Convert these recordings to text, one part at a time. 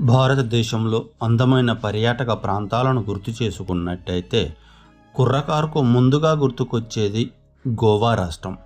భారతదేశంలో అందమైన పర్యాటక ప్రాంతాలను గుర్తు చేసుకున్నట్టయితే కుర్రకారుకు ముందుగా గుర్తుకొచ్చేది గోవా రాష్ట్రం.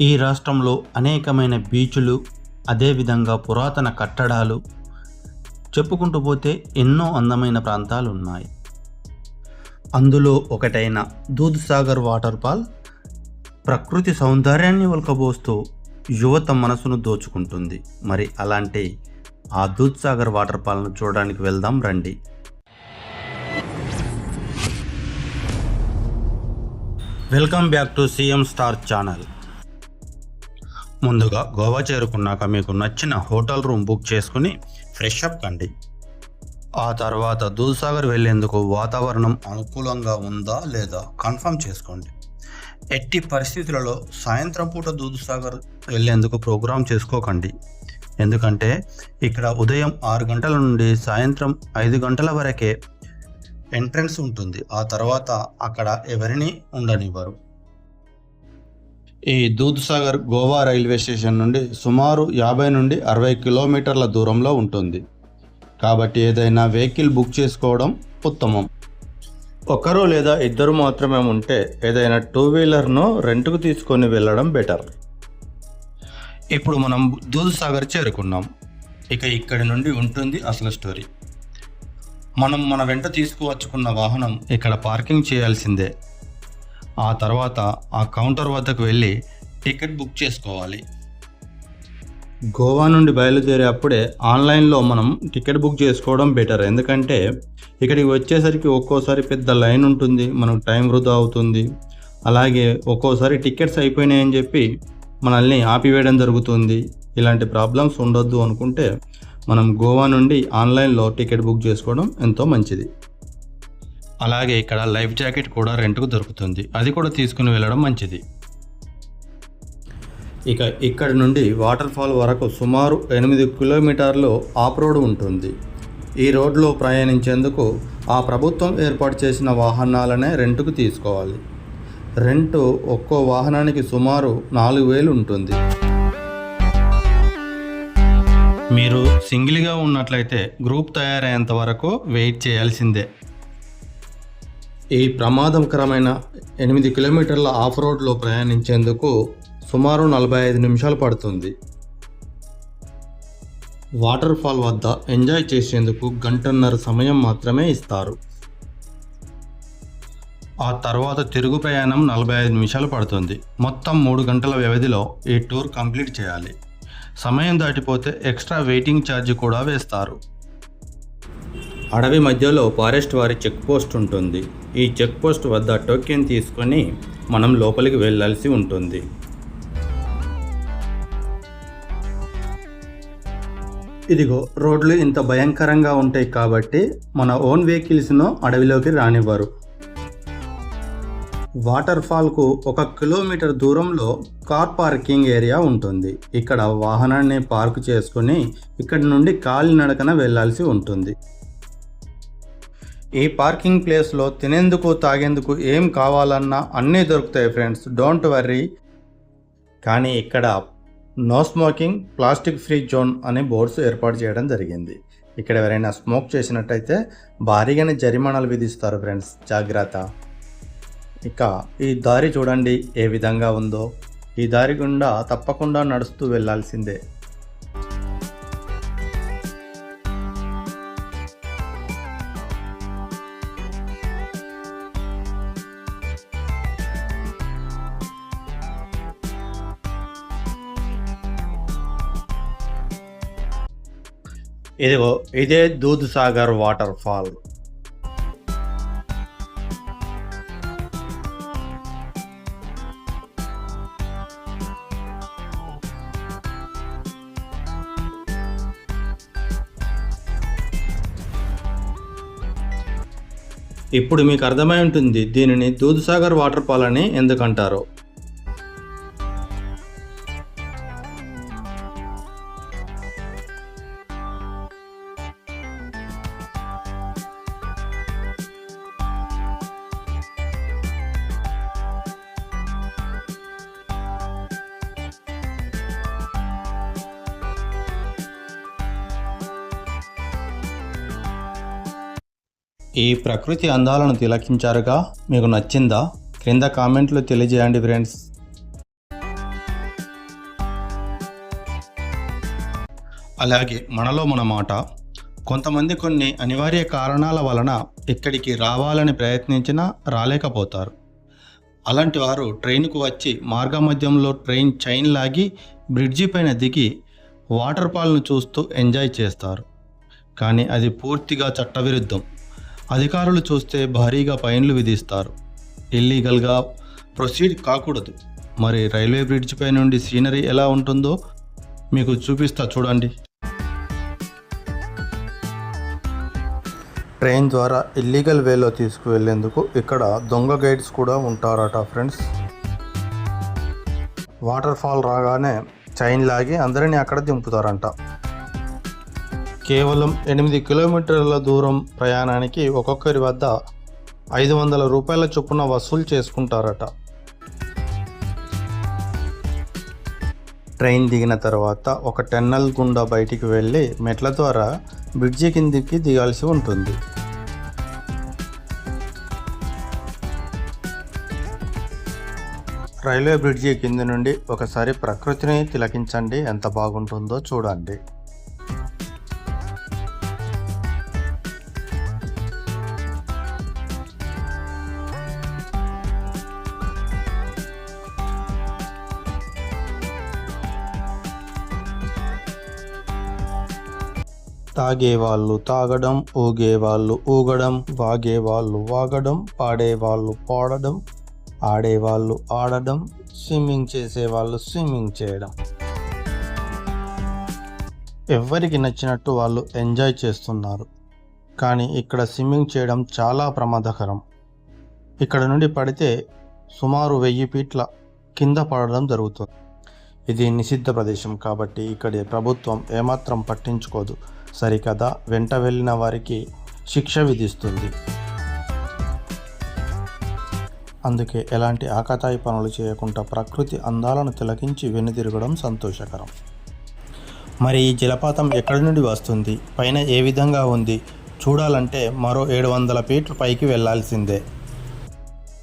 ఈ రాష్ట్రంలో అనేకమైన బీచ్లు అదేవిధంగా పురాతన కట్టడాలు చెప్పుకుంటూ పోతే ఎన్నో అందమైన ప్రాంతాలు ఉన్నాయి అందులో ఒకటైన దూద్సాగర్ వాటర్ ఫాల్ ప్రకృతి సౌందర్యాన్ని ఒలకబోస్తూ యువత మనసును దోచుకుంటుంది. మరి అలాంటి ఆ దూద్సాగర్ వాటర్ ఫాల్ను చూడడానికి వెళ్దాం రండి. Welcome back to CM star channel. ముందుగా గోవా చేరుకున్నాక మీకు నచ్చిన హోటల్ రూమ్ బుక్ చేసుకుని ఫ్రెష్ అప్ కండి. ఆ తర్వాత దూద్సాగర్ వెళ్ళేందుకు వాతావరణం అనుకూలంగా ఉందా లేదా కన్ఫర్మ్ చేసుకోండి. ఎట్టి పరిస్థితులలో సాయంత్రం పూట దూద్సాగర్ వెళ్ళేందుకు ప్రోగ్రామ్ చేసుకోకండి. ఎందుకంటే ఇక్కడ ఉదయం ఆరు గంటల నుండి సాయంత్రం ఐదు గంటల వరకే ఎంట్రన్స్ ఉంటుంది. ఆ తర్వాత అక్కడ ఎవరిని ఉండనివ్వరు. ఈ దూద్సాగర్ గోవా రైల్వే స్టేషన్ నుండి సుమారు యాభై నుండి అరవై కిలోమీటర్ల దూరంలో ఉంటుంది. కాబట్టి ఏదైనా వెహికల్ బుక్ చేసుకోవడం ఉత్తమం. ఒకరు లేదా ఇద్దరు మాత్రమే ఉంటే ఏదైనా టూ వీలర్ను రెంట్కు తీసుకొని వెళ్ళడం బెటర్. ఇప్పుడు మనం దూద్సాగర్ చేరుకున్నాం. ఇక ఇక్కడి నుండి ఉంటుంది అసలు స్టోరీ. మనం మన వెంట తీసుకువచ్చుకున్న వాహనం ఇక్కడ పార్కింగ్ చేయాల్సిందే. ఆ తర్వాత ఆ కౌంటర్ వద్దకు వెళ్ళి టికెట్ బుక్ చేసుకోవాలి. గోవా నుండి బయలుదేరే అప్పుడే ఆన్లైన్లో మనం టికెట్ బుక్ చేసుకోవడం బెటర్. ఎందుకంటే ఇక్కడికి వచ్చేసరికి ఒక్కోసారి పెద్ద లైన్ ఉంటుంది మనకు టైం వృధా అవుతుంది. అలాగే ఒక్కోసారి టికెట్స్ అయిపోయినాయని చెప్పి మనల్ని ఆపివేయడం జరుగుతుంది. ఇలాంటి ప్రాబ్లమ్స్ ఉండొద్దు అనుకుంటే మనం గోవా నుండి ఆన్లైన్లో టికెట్ బుక్ చేసుకోవడం ఎంతో మంచిది. అలాగే ఇక్కడ లైఫ్ జాకెట్ కూడా రెంట్కు దొరుకుతుంది. అది కూడా తీసుకుని వెళ్ళడం మంచిది. ఇక ఇక్కడ నుండి వాటర్ ఫాల్ వరకు సుమారు ఎనిమిది కిలోమీటర్లు ఆఫ్ రోడ్ ఉంటుంది. ఈ రోడ్లో ప్రయాణించేందుకు ఆ ప్రభుత్వం ఏర్పాటు చేసిన వాహనాలనే రెంట్కు తీసుకోవాలి. రెంటు ఒక్కో వాహనానికి సుమారు నాలుగు వేలు ఉంటుంది. మీరు సింగిల్గా ఉన్నట్లయితే గ్రూప్ తయారయ్యేంత వరకు వెయిట్ చేయాల్సిందే. ఈ ప్రమాదకరమైన ఎనిమిది కిలోమీటర్ల ఆఫ్ రోడ్లో ప్రయాణించేందుకు సుమారు నలభై ఐదు నిమిషాలు పడుతుంది. వాటర్ ఫాల్ వద్ద ఎంజాయ్ చేసేందుకు గంటన్నర సమయం మాత్రమే ఇస్తారు. ఆ తర్వాత తిరుగు ప్రయాణం నలభై ఐదు నిమిషాలు పడుతుంది. మొత్తం మూడు గంటల వ్యవధిలో ఈ టూర్ కంప్లీట్ చేయాలి. సమయం దాటిపోతే ఎక్స్ట్రా వెయిటింగ్ ఛార్జ్ కూడా వేస్తారు. అడవి మధ్యలో ఫారెస్ట్ వారి చెక్ పోస్ట్ ఉంటుంది. ఈ చెక్ పోస్ట్ వద్ద టోకెన్ తీసుకొని మనం లోపలికి వెళ్ళాల్సి ఉంటుంది. ఇదిగో రోడ్లు ఇంత భయంకరంగా ఉంటాయి కాబట్టి మన ఓన్ వెహికల్స్ను అడవిలోకి రానివ్వరు. వాటర్ ఫాల్కు ఒక కిలోమీటర్ దూరంలో కార్ పార్కింగ్ ఏరియా ఉంటుంది. ఇక్కడ వాహనాన్ని పార్క్ చేసుకుని ఇక్కడి నుండి కాలినడకన వెళ్ళాల్సి ఉంటుంది. ఈ పార్కింగ్ ప్లేస్లో తినేందుకు తాగేందుకు ఏం కావాలన్నా అన్నీ దొరుకుతాయి ఫ్రెండ్స్. Don't worry. కానీ ఇక్కడ no smoking plastic free zone అనే బోర్డ్స్ ఏర్పాటు చేయడం జరిగింది. ఇక్కడ ఎవరైనా స్మోక్ చేసినట్టయితే భారీగానే జరిమానాలు విధిస్తారు ఫ్రెండ్స్. జాగ్రత్త. ఇక ఈ దారి చూడండి ఏ విధంగా ఉందో. ఈ దారి గుండా తప్పకుండా నడుస్తూ వెళ్ళాల్సిందే ఇదిగో ఇదే దూద్ సాగర్ వాటర్ ఫాల్. ఇప్పుడు మీకు అర్థమై ఉంటుంది దీనిని దూద్సాగర్ వాటర్ ఫాల్ అని ఎందుకంటారో. ఈ ప్రకృతి అందాలను తిలకించారుగా? మీకు నచ్చిందా? క్రింద కామెంట్లు తెలియజేయండి ఫ్రెండ్స్. అలాగే మనలో మన మాట కొంతమంది కొన్ని అనివార్య కారణాల వలన ఇక్కడికి రావాలని ప్రయత్నించినా రాలేకపోతారు. అలాంటి వారు ట్రైన్కు వచ్చి మార్గమధ్యంలో ట్రైన్ చైన్ లాగి బ్రిడ్జి పైన దిగి వాటర్ ఫాల్ను చూస్తూ ఎంజాయ్ చేస్తారు. కానీ అది పూర్తిగా చట్టవిరుద్ధం. అధికారులు చూస్తే భారీగా ఫైన్లు విధిస్తారు. ఇల్లీగల్గా ప్రొసీడ్ కాకూడదు. మరి రైల్వే బ్రిడ్జ్ పై నుండి సీనరీ ఎలా ఉంటుందో మీకు చూపిస్తా చూడండి. ట్రైన్ ద్వారా ఇల్లీగల్ వేలో తీసుకువెళ్ళేందుకు ఇక్కడ దొంగ గైడ్స్ కూడా ఉంటారట ఫ్రెండ్స్. వాటర్ ఫాల్ రాగానే చైన్ లాగి అందరినీ అక్కడ దింపుతారంట. కేవలం ఎనిమిది కిలోమీటర్ల దూరం ప్రయాణానికి ఒక్కొక్కరి వద్ద ఐదు వందల రూపాయల చొప్పున వసూలు చేసుకుంటారట. ట్రైన్ దిగిన తర్వాత ఒక టెన్నల్ గుండా బయటికి వెళ్ళి మెట్ల ద్వారా బ్రిడ్జి కిందికి దిగాల్సి ఉంటుంది. రైల్వే బ్రిడ్జి కింది నుండి ఒకసారి ప్రకృతిని తిలకించండి. ఎంత బాగుంటుందో చూడండి. తాగేవాళ్ళు తాగడం ఊగేవాళ్ళు ఊగడం వాగేవాళ్ళు వాగడం పాడేవాళ్ళు పాడడం ఆడేవాళ్ళు ఆడడం స్విమ్మింగ్ చేసేవాళ్ళు స్విమ్మింగ్ చేయడం. ఎవరికి నచ్చినట్టు వాళ్ళు ఎంజాయ్ చేస్తున్నారు. కానీ ఇక్కడ స్విమ్మింగ్ చేయడం చాలా ప్రమాదకరం. ఇక్కడ నుండి పడితే సుమారు వెయ్యి ఫీట్ల కింద పడడం జరుగుతుంది. ఇది నిషిద్ధ ప్రదేశం కాబట్టి ఇక్కడి ప్రభుత్వం ఏమాత్రం పట్టించుకోదు. సరికదా వెంట వెళ్ళిన వారికి శిక్ష విధిస్తుంది. అందుకే ఎలాంటి ఆకతాయి పనులు చేయకుండా ప్రకృతి అందాలను తిలకించి వెనుదిరగడం సంతోషకరం. మరి ఈ జలపాతం ఎక్కడి నుండి వస్తుంది? పైన ఏ విధంగా ఉంది? చూడాలంటే మరో ఏడు వందల ఫీట్లు పైకి వెళ్ళాల్సిందే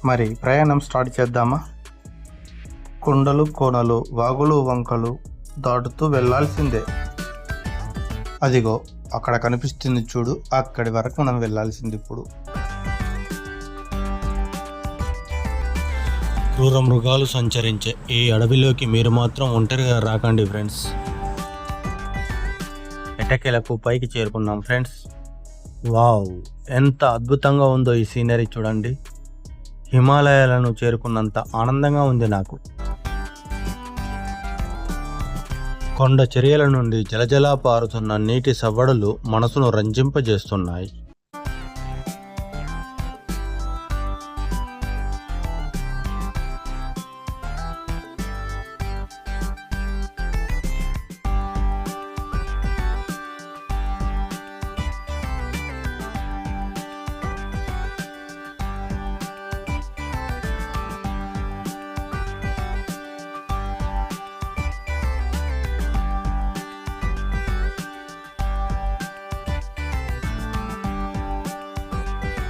మరి ప్రయాణం స్టార్ట్ చేద్దామా? కొండలు కోనలు వాగులు వంకలు దాటుతూ వెళ్ళాల్సిందే అదిగో అక్కడ కనిపిస్తుంది చూడు అక్కడి వరకు మనం వెళ్ళాల్సింది ఇప్పుడు. క్రూర మృగాలు సంచరించే ఈ అడవిలోకి మీరు మాత్రం ఒంటరిగా రాకండి ఫ్రెండ్స్ ఎటకెలకు పైకి చేరుకున్నాం ఫ్రెండ్స్ వావ్ ఎంత అద్భుతంగా ఉందో ఈ సీనరీ చూడండి. హిమాలయాలను చేరుకున్నంత ఆనందంగా ఉంది నాకు. కొండ చర్యల నుండి జలజలా పారుతున్న నీటి సవ్వడలు మనసును రంజింపజేస్తున్నాయి.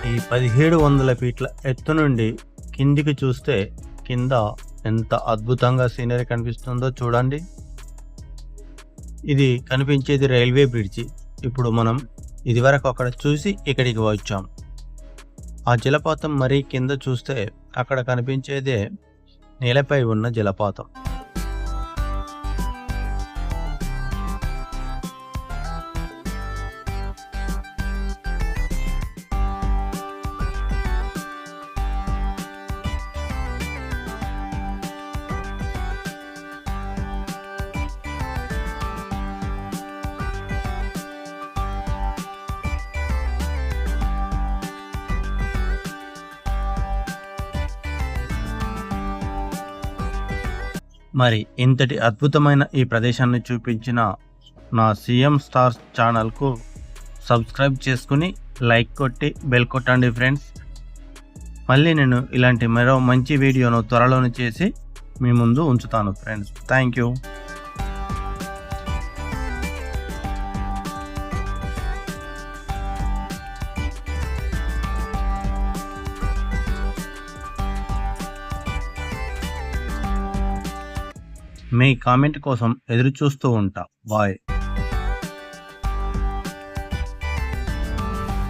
ఈ పదిహేడు వందల ఫీట్ల ఎత్తు నుండి కిందికి చూస్తే కింద ఎంత అద్భుతంగా సీనరీ కనిపిస్తుందో చూడండి. ఇది కనిపించేది రైల్వే బ్రిడ్జి. ఇప్పుడు మనం ఇదివరకు అక్కడ చూసి ఇక్కడికి వచ్చాం. ఆ జలపాతం మరీ కింద చూస్తే అక్కడ కనిపించేదే నేలపై ఉన్న జలపాతం. మరి ఇంతటి అద్భుతమైన ఈ ప్రదేశాన్ని చూపించిన నా సీఎం స్టార్స్ ఛానల్కు సబ్స్క్రైబ్ చేసుకుని లైక్ కొట్టి బెల్ కొట్టండి ఫ్రెండ్స్. మళ్ళీ నేను ఇలాంటి మరో మంచి వీడియోను త్వరలోనే చేసి మీ ముందు ఉంచుతాను friends. Thank you. Me comment కోసం ఎదురు చూస్తూ ఉంటా. బాయ్.